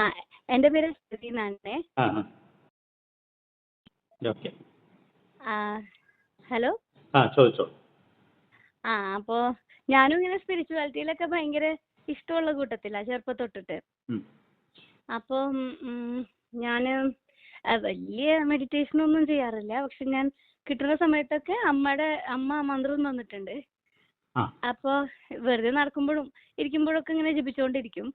ആ എന്റെ പേര് ശ്രുതി എന്നാണേ. ഹലോ? ആ ചോദിച്ചോളൂ ആ അപ്പോൾ ഞാനും ഇങ്ങനെ സ്പിരിച്വാലിറ്റിയിലൊക്കെ ഭയങ്കര ഇഷ്ടമുള്ള കൂട്ടത്തിലാണ് ചെറുപ്പം തൊട്ടിട്ട്. അപ്പം ഞാൻ വലിയ മെഡിറ്റേഷൻ ഒന്നും ചെയ്യാറില്ല. പക്ഷെ ഞാൻ കിട്ടുന്ന സമയത്തൊക്കെ അമ്മയുടെ അമ്മ മന്ത്രം തന്നിട്ടുണ്ട്. ആ. അപ്പോൾ വെറുതെ നടക്കുമ്പോഴും ഇരിക്കുമ്പോഴും ഒക്കെ ഇങ്ങനെ ജപിച്ചുകൊണ്ടിരിക്കും.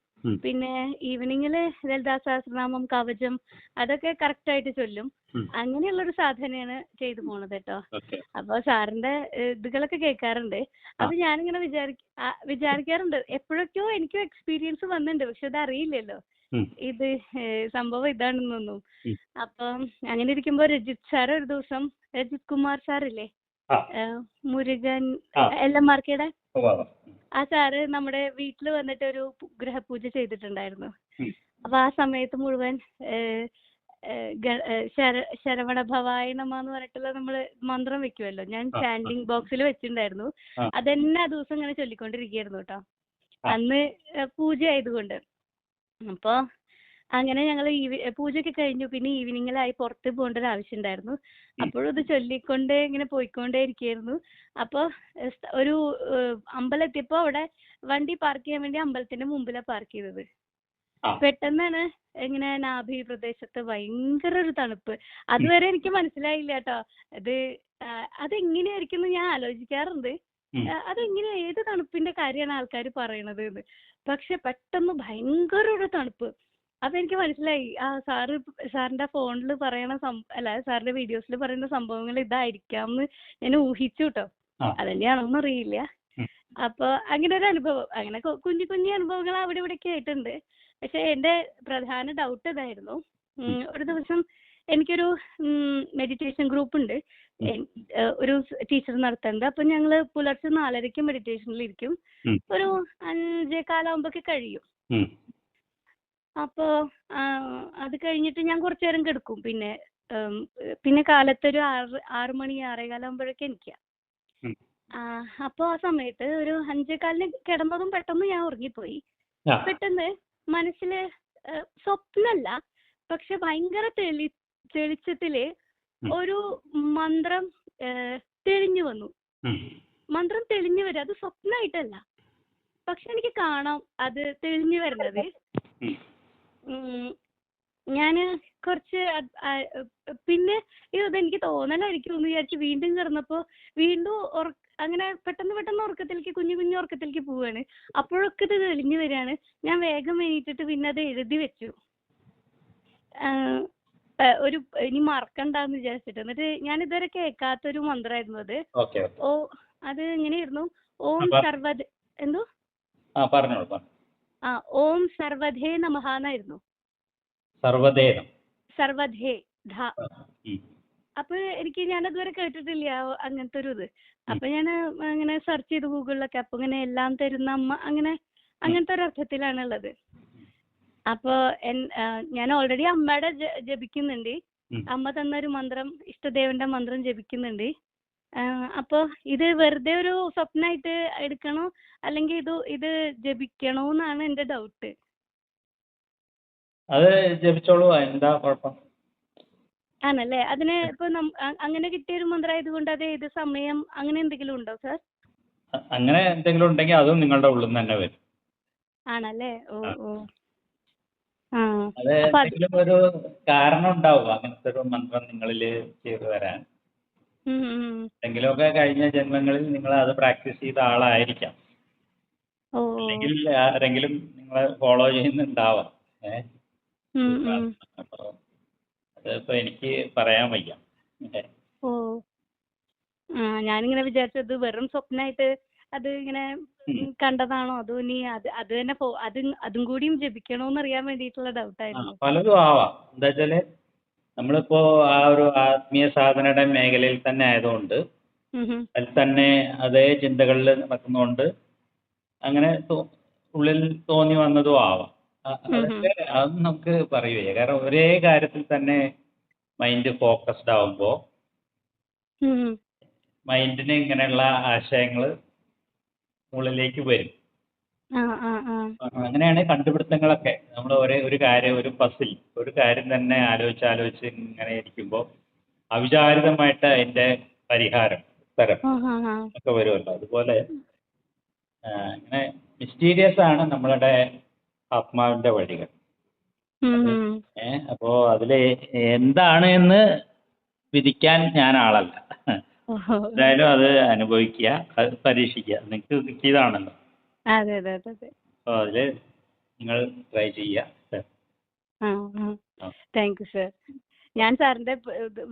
പിന്നെ ഈവനിങ്ങിൽ ലളിതാ സഹസ്രനാമം കവചം അതൊക്കെ കറക്റ്റ് ആയിട്ട് ചൊല്ലും. ഉം. അങ്ങനെയുള്ളൊരു സാധനയാണ് ചെയ്തു പോണത് കേട്ടോ. അപ്പൊ സാറിന്റെ ഇതുകളൊക്കെ കേൾക്കാറുണ്ട്. അപ്പൊ ഞാനിങ്ങനെ വിചാരി വിചാരിക്കാറുണ്ട്. എപ്പോഴൊക്കെയോ എനിക്ക് എക്സ്പീരിയൻസ് വന്നിട്ടുണ്ട്. പക്ഷെ അത് അറിയില്ലല്ലോ ഇത് സംഭവം ഇതാണെന്നൊന്നും. അപ്പം അങ്ങനെ ഇരിക്കുമ്പോ രജിത് സാർ ഒരു ദിവസം രജിത് കുമാർ സാറില്ലേ? മുരുകൻ. L M. ആ സാറ് നമ്മുടെ വീട്ടിൽ വന്നിട്ട് ഒരു ഗ്രഹപൂജ ചെയ്തിട്ടുണ്ടായിരുന്നു. അപ്പൊ ആ സമയത്ത് മുഴുവൻ ശരവണ ഭവായ എന്ന് പറഞ്ഞിട്ടുള്ള നമ്മൾ മന്ത്രം വെക്കുമല്ലോ ഞാൻ. സ്റ്റാൻഡിങ് ബോക്സിൽ വെച്ചിട്ടുണ്ടായിരുന്നു. അതെന്നെ ആ ദിവസം ഇങ്ങനെ ചൊല്ലിക്കൊണ്ടിരിക്കുകയായിരുന്നു കേട്ടോ. അന്ന് പൂജ ആയതുകൊണ്ട് അപ്പൊ അങ്ങനെ ഞങ്ങൾ പൂജയൊക്കെ കഴിഞ്ഞു. പിന്നെ ഈവനിങ്ങിലായി പുറത്ത് പോകേണ്ട ഒരു ആവശ്യം ഉണ്ടായിരുന്നു അപ്പോഴും ഇത് ചൊല്ലിക്കൊണ്ട് ഇങ്ങനെ പോയിക്കൊണ്ടേ ഇരിക്കുകയായിരുന്നു അപ്പോൾ ഒരു അമ്പലം എത്തിയപ്പോൾ അവിടെ വണ്ടി പാർക്ക് ചെയ്യാൻ വേണ്ടി അമ്പലത്തിന്റെ മുമ്പിലാണ് പാർക്ക് ചെയ്തത്. പെട്ടെന്നാണ് ഇങ്ങനെ നാഭി പ്രദേശത്ത് ഭയങ്കര ഒരു തണുപ്പ്. അതുവരെ എനിക്ക് മനസ്സിലായില്ല കേട്ടോ. അത് എങ്ങനെ അതെങ്ങനെയായിരിക്കും എന്ന് ഞാൻ ആലോചിക്കാറുണ്ട്. അത് എങ്ങനെ അതെങ്ങനെ ഏത് തണുപ്പിന്റെ കാര്യമാണ് ആൾക്കാർ പറയണത് എന്ന്. പക്ഷെ പെട്ടെന്ന് ഭയങ്കര ഒരു തണുപ്പ്. അപ്പൊ എനിക്ക് മനസ്സിലായി. ആ സാറ് സാറിന്റെ ഫോണിൽ പറയണ സം അല്ല സാറിന്റെ വീഡിയോസിൽ പറയുന്ന സംഭവങ്ങൾ ഇതായിരിക്കാം എന്ന് ഞാൻ ഊഹിച്ചു കേട്ടോ. അതന്നെയാണോന്ന് അറിയില്ല. അപ്പോൾ അപ്പൊ അങ്ങനെ ഒരു അനുഭവം അങ്ങനെ കുഞ്ഞു കുഞ്ഞു അനുഭവങ്ങൾ അവിടെ ഇവിടെയൊക്കെ ആയിട്ടുണ്ട്. പക്ഷെ എന്റെ പ്രധാന ഡൗട്ട് ഇതായിരുന്നു ഒരു ദിവസം എനിക്കൊരു മെഡിറ്റേഷൻ ഗ്രൂപ്പ് ഉണ്ട്. ഒരു ടീച്ചർ നടത്തുന്നുണ്ട് അപ്പൊ ഞങ്ങൾ പുലർച്ചെ നാലരയ്ക്ക് മെഡിറ്റേഷനിൽ ഇരിക്കും. ഒരു അഞ്ചേ കാലാകുമ്പോഴൊക്കെ കഴിയും. അപ്പോ അത് കഴിഞ്ഞിട്ട് ഞാൻ കുറച്ചു നേരം കിടക്കും. പിന്നെ പിന്നെ കാലത്തൊരു ആറ് ആറ് മണി ആറേകാലാകുമ്പോഴൊക്കെ എനിക്കാം ഉം. ആ അപ്പോൾ ആ സമയത്ത് ഒരു അഞ്ചേകാലിന് കിടന്നതും പെട്ടെന്ന് ഞാൻ ഉറങ്ങിപ്പോയി. പോയി. പെട്ടെന്ന് മനസ്സിൽ ഏഹ്, സ്വപ്നല്ല പക്ഷെ ഭയങ്കര തെളി തെളിച്ചത്തിൽ ഒരു മന്ത്രം തെളിഞ്ഞു വന്നു. മന്ത്രം തെളിഞ്ഞു വരും അത് സ്വപ്നമായിട്ടല്ല പക്ഷെ എനിക്ക് കാണാം അത് തെളിഞ്ഞു വരുന്നത്. ഞാൻ കുറച്ച് പിന്നെ അയ്യോ ഇതെനിക്ക് തോന്നലായിരിക്കും എന്ന് വിചാരിച്ച് വീണ്ടും കിടന്നപ്പോ വീണ്ടും ഉറ- അങ്ങനെ പെട്ടെന്ന് പെട്ടെന്ന് ഉറക്കത്തിലേക്ക് കുഞ്ഞു കുഞ്ഞു ഉറക്കത്തിലേക്ക് പോവാണ്. അപ്പോഴൊക്കെ ഇത് തെളിഞ്ഞു വരികയാണ് ഞാൻ വേഗം എണീറ്റിട്ട് പിന്നെ അത് എഴുതി വെച്ചു. ഒരു ഇനി മറക്കണ്ടെന്ന് വിചാരിച്ചിട്ട്. എന്നിട്ട് ഞാൻ ഇതുവരെ കേൾക്കാത്തൊരു മന്ത്രമായിരുന്നു അത്. ഓ അത് എങ്ങനെയായിരുന്നു? ഓം അപ്പൊ- എന്തോ? ആ പറഞ്ഞോളൂ പറഞ്ഞു ആ ഓം സർവധേ നമഹ എന്നായിരുന്നു സർവധേ സർവധേ ധ. അപ്പൊ എനിക്ക് അതുവരെ കേട്ടിട്ടില്ല അങ്ങനത്തെ ഒരു ഇത് അപ്പൊ ഞാൻ അങ്ങനെ സെർച്ച് ചെയ്ത് ഗൂഗിളിലൊക്കെ അപ്പൊ ഇങ്ങനെ എല്ലാം തരുന്ന അമ്മ അങ്ങനെ അങ്ങനത്തെ ഒരു അർത്ഥത്തിലാണ് ഉള്ളത് അപ്പൊ ഞാൻ ഓൾറെഡി അമ്മയുടെ ജപിക്കുന്നുണ്ട്. അമ്മ തന്ന ഒരു മന്ത്രം ഇഷ്ടദേവന്റെ മന്ത്രം ജപിക്കുന്നുണ്ട്. ആ, അപ്പൊ ഇത് വെറുതെ ഒരു സ്വപ്നമായിട്ട് എടുക്കണോ? അല്ലെങ്കിൽ ഇത് ഇത് ജപിക്കണോ എന്നാണ് എന്റെ ഡൗട്ട്. അത് ജപിച്ചോളൂ എന്താ കുഴപ്പം? ആണല്ലേ? അതിന് ഇപ്പൊ അങ്ങനെ കിട്ടിയ ഒരു മന്ത്രമായതുകൊണ്ട് അത് ഏത് സമയം അങ്ങനെ എന്തെങ്കിലും ഉണ്ടോ സാർ? അങ്ങനെ എന്തെങ്കിലും ഉണ്ടെങ്കിൽ അതും നിങ്ങളുടെ ഉള്ളിൽ നിന്ന് തന്നെ വരും. ആണല്ലേ? ഓ ഓ. ആ ഒരു കാരണം ഉണ്ടാവും അങ്ങനത്തെ ഒരു മന്ത്രം നിങ്ങളിൽ ചെയ്തു വരാൻ. എന്തെങ്കിലുമൊക്കെ കഴിഞ്ഞ ജന്മങ്ങളിൽ നിങ്ങൾ അത് പ്രാക്ടീസ് ചെയ്ത ആളായിരിക്കാം. ഓ. അല്ലെങ്കിൽ ആരെങ്കിലും നിങ്ങളെ ഫോളോ ചെയ്യുന്നുണ്ടാവാം. ഏഹ് ഉം, അതിപ്പോ എനിക്ക് പറയാൻ വയ്യ. ഏ. ഓ. ആ ഞാനിങ്ങനെ വിചാരിച്ചത് വെറും സ്വപ്നമായിട്ട് അത് ഇങ്ങനെ ഉം. ഉം, കണ്ടതാണോ? അതോ ഇനി അത് അത് തന്നെ ഫോ- അത് അതും കൂടിയും ജപിക്കണോന്നറിയാൻ വേണ്ടിയിട്ടുള്ള ആ, ഡൗട്ടായിരുന്നു. പലതും ആവാം. എന്താ വെച്ചാൽ നമ്മളിപ്പോ ആ ഒരു ആത്മീയ സാധനയുടെ മേഖലയിൽ തന്നെ ആയതുകൊണ്ട് അതിൽ തന്നെ അതേ ചിന്തകളിൽ നടക്കുന്നതുകൊണ്ട് അങ്ങനെ ഉള്ളിൽ തോന്നി വന്നതും ആവാം. അത് നമുക്ക് പറയുകയെ കാരണം ഒരേ കാര്യത്തിൽ തന്നെ മൈൻഡ് ഫോക്കസ്ഡ് ആവുമ്പോ മൈൻഡിന് ഇങ്ങനെയുള്ള ആശയങ്ങൾ ഉള്ളിലേക്ക് വരും. അങ്ങനെയാണ് കണ്ടുപിടുത്തങ്ങളൊക്കെ. നമ്മൾ ഒരേ ഒരു കാര്യം ഒരു പസിൽ ഒരു കാര്യം തന്നെ ആലോചിച്ച് ആലോചിച്ച് ഇങ്ങനെ ഇരിക്കുമ്പോൾ അവിചാരിതമായിട്ട് അതിന്റെ പരിഹാരം ഉത്തരം ഒക്കെ വരുമല്ലോ. അതുപോലെ അങ്ങനെ മിസ്റ്റീരിയസ് ആണ് നമ്മളുടെ ആത്മാവിന്റെ വഴികൾ. ഏഹ് അപ്പോ അതിൽ എന്താണ് എന്ന് വിധിക്കാൻ ഞാൻ ആളല്ല. എന്തായാലും അത് അനുഭവിക്കുക അത് പരീക്ഷിക്കുക. നിങ്ങൾക്ക് കിട്ടിയതാണല്ലോ. അതെ അതെ അതെ അതെ. അപ്പോൾ അതിൽ നിങ്ങൾ ട്രൈ ചെയ്യുക ആ ആ. ആ. താങ്ക് യു സർ ഞാൻ സാറിന്റെ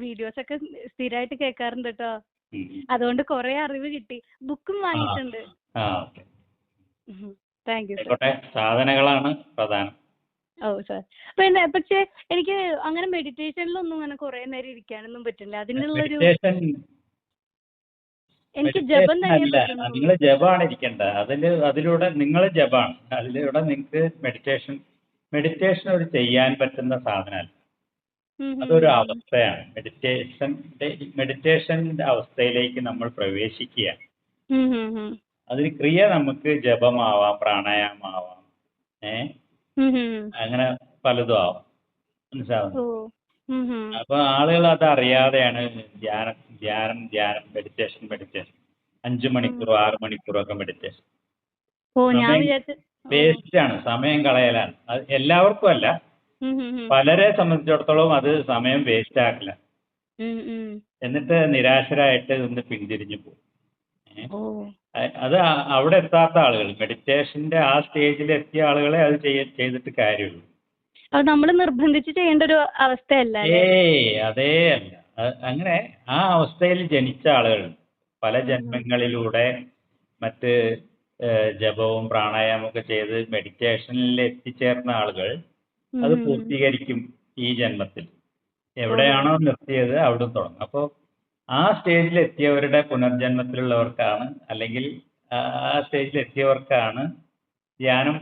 വീഡിയോസ് ഒക്കെ സ്ഥിരമായിട്ട് കേൾക്കാറുണ്ട് കേട്ടോ അതുകൊണ്ട് കുറെ അറിവ് കിട്ടി. ബുക്കും വാങ്ങിയിട്ടുണ്ട്. ആ ഓക്കെ. താങ്ക് യു സാധനങ്ങളാണ് പ്രധാനം. ഓ സാർ പിന്നെ പക്ഷേ എനിക്ക് അങ്ങനെ മെഡിറ്റേഷനിലൊന്നും അങ്ങനെ കുറെ നേരം ഇരിക്കാനൊന്നും പറ്റില്ല. അതിനുള്ളൊരു മെഡിറ്റേഷൻ എനിക്ക് ജപം തന്നെ അല്ല നിങ്ങൾ ജപമാണ് ഇരിക്കേണ്ടത് അതിൽ അതിലൂടെ നിങ്ങൾ ജപമാണ് അതിലൂടെ നിങ്ങൾക്ക് മെഡിറ്റേഷൻ മെഡിറ്റേഷൻ ഒരു ചെയ്യാൻ പറ്റുന്ന സാധനമല്ല. അതൊരു അവസ്ഥയാണ്. മെഡിറ്റേഷൻ മെഡിറ്റേഷന്റെ അവസ്ഥയിലേക്ക് നമ്മൾ പ്രവേശിക്കുക അതിന് ക്രിയ നമുക്ക് ജപമാവാം പ്രാണായാമമാവാം ഏ? അങ്ങനെ പലതും ആവാം. മനസ്സിലാവുന്നു. അപ്പൊ ആളുകൾ അത് അറിയാതെയാണ് ധ്യാനം ധ്യാനം ധ്യാനം മെഡിറ്റേഷൻ മെഡിറ്റേഷൻ അഞ്ചു മണിക്കൂറോ ആറ് മണിക്കൂറോ ഒക്കെ മെഡിറ്റേഷൻ വേസ്റ്റ് ആണ്. സമയം കളയലാണ്. അത് എല്ലാവർക്കും അല്ല. പലരെ സംബന്ധിച്ചിടത്തോളം അത് സമയം വേസ്റ്റ് ആക്കില്ല. എന്നിട്ട് നിരാശരായിട്ട് ഇന്ന് പിന്തിരിഞ്ഞു പോകും. അത് അവിടെ എത്താത്ത ആളുകൾ. മെഡിറ്റേഷന്റെ ആ സ്റ്റേജിൽ എത്തിയ ആളുകളെ അത് ചെയ്തിട്ട് കാര്യമുള്ളൂ. അത് നമ്മൾ നിർബന്ധിച്ച് ചെയ്യേണ്ട ഒരു അവസ്ഥയല്ല? ഏയ് അതേ അല്ല അ- അങ്ങനെ ആ അവസ്ഥയിൽ ജനിച്ച ആളുകളുണ്ട് പല ജന്മങ്ങളിലൂടെ മറ്റ് ഏഹ്, ജപവും പ്രാണായാമവും ഒക്കെ ചെയ്ത് മെഡിറ്റേഷനിൽ എത്തിച്ചേർന്ന ആളുകൾ അത്. പൂർത്തീകരിക്കും ഈ ജന്മത്തിൽ എവിടെയാണോ നിർത്തിയത് അവിടെ തുടങ്ങും അപ്പോൾ ആ സ്റ്റേജിൽ എത്തിയവരുടെ പുനർജന്മത്തിലുള്ളവർക്കാണ് അല്ലെങ്കിൽ ആ സ്റ്റേജിൽ എത്തിയവർക്കാണ് ധ്യാനം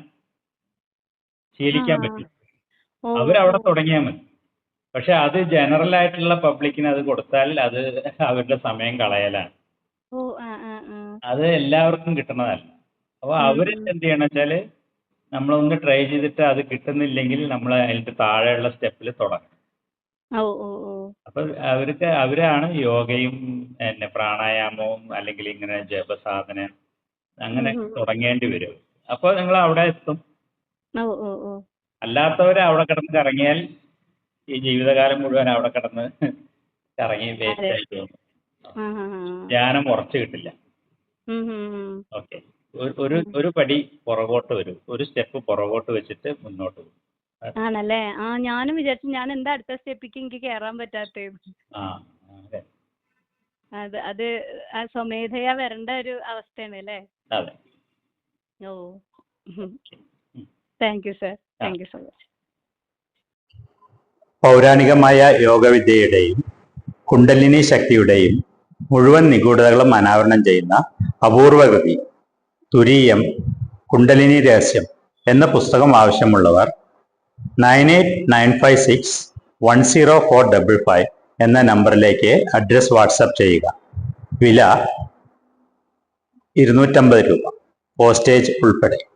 ശീലിക്കാൻ. പറ്റും അവരവിടെ. തുടങ്ങിയാൽ മതി. പക്ഷെ അത് ജനറൽ ആയിട്ടുള്ള പബ്ലിക്കിന് അത് കൊടുത്താൽ അത് അവരുടെ സമയം കളയലാണ്. അത് എല്ലാവർക്കും കിട്ടണതല്ല അപ്പൊ അവർ. എന്ത് ചെയ്യണം വെച്ചാൽ നമ്മളൊന്ന് ട്രൈ ചെയ്തിട്ട് അത് കിട്ടുന്നില്ലെങ്കിൽ നമ്മൾ അതിന്റെ താഴെയുള്ള സ്റ്റെപ്പിൽ തുടങ്ങണം. അപ്പൊ അവർക്ക് അവരാണ് യോഗയും പിന്നെ പ്രാണായാമവും അല്ലെങ്കിൽ ഇങ്ങനെ ജപസാധന അങ്ങനെ. തുടങ്ങേണ്ടി വരും. അപ്പൊ നിങ്ങൾ അവിടെ എത്തും അല്ലാത്തവർ അവിടെ കിടന്ന് കറങ്ങിയാൽ ഈ ജീവിതകാലം മുഴുവൻ അവിടെ കിടന്ന് കറങ്ങി വേസ്റ്റ് അതെ. ആയിട്ട് തോന്നും ആ ആ ആ. ധ്യാനം ഉറച്ചു കിട്ടില്ല. ഓക്കെ. ഒരു ഒരു പടി പുറകോട്ട് വരും. ഒരു സ്റ്റെപ്പ് പുറകോട്ട് വെച്ചിട്ട് മുന്നോട്ട് പോകും ആണല്ലേ? ആ ഞാനും വിചാരിച്ചു ഞാൻ എന്താ അടുത്ത സ്റ്റെപ്പിക്ക് എനിക്ക് കേറാൻ പറ്റാത്തത് ആ അതെ. അത് സ്വമേധയാ വരേണ്ട ഒരു അവസ്ഥയാണ് അല്ലേ? ഓ. Thank you sir thank you so much പൗരാണികമായ യോഗവിദ്യയുടെയും കുണ്ടലിനി ശക്തിയുടെയും മുഴുവൻ നിഗൂഢതകളും അനാവരണം ചെയ്യുന്ന അപൂർവകൃതി തുരീയം കുണ്ടലിനി രഹസ്യം എന്ന പുസ്തകം ആവശ്യമുള്ളവർ nine eight nine five six one zero four double five എന്ന നമ്പറിലേക്ക് അഡ്രസ് വാട്സപ്പ് ചെയ്യുക. വില ഇരുന്നൂറ്റമ്പത് രൂപ. പോസ്റ്റേജ് ഉൾപ്പെടെ.